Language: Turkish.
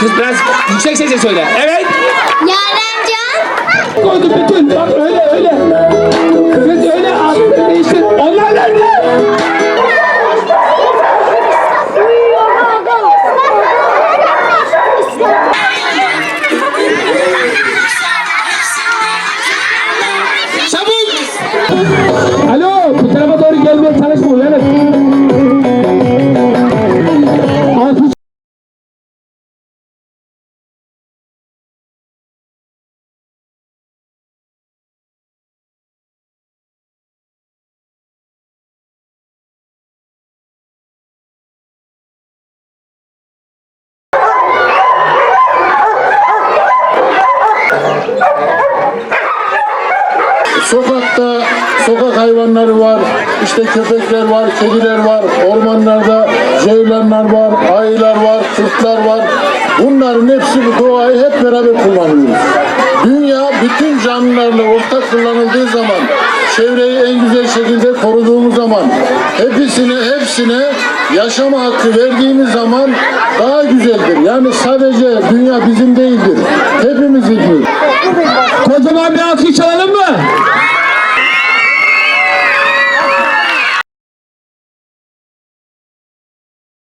Kız biraz yüksek sesle söyle. Evet. Yarencan. Koydum bütün. Bak öyle öyle. Kız öyle aklını değiştir. Onlar nerede? Çabuk. Alo Sokakta sokak hayvanları var, işte köpekler var, kediler var, ormanlarda ceylanlar var, ayılar var, kurtlar var. Bunların hepsi bu doğayı hep beraber kullanıyoruz. Dünya bütün canlılarla ortak kullanıldığı zaman, çevreyi en güzel şekilde koruduğumuz zaman, hepsine hepsine yaşama hakkı verdiğimiz zaman daha güzeldir. Yani sadece dünya bizim değildir. Hepimizin. Kocaman bir alkış çalalım mı?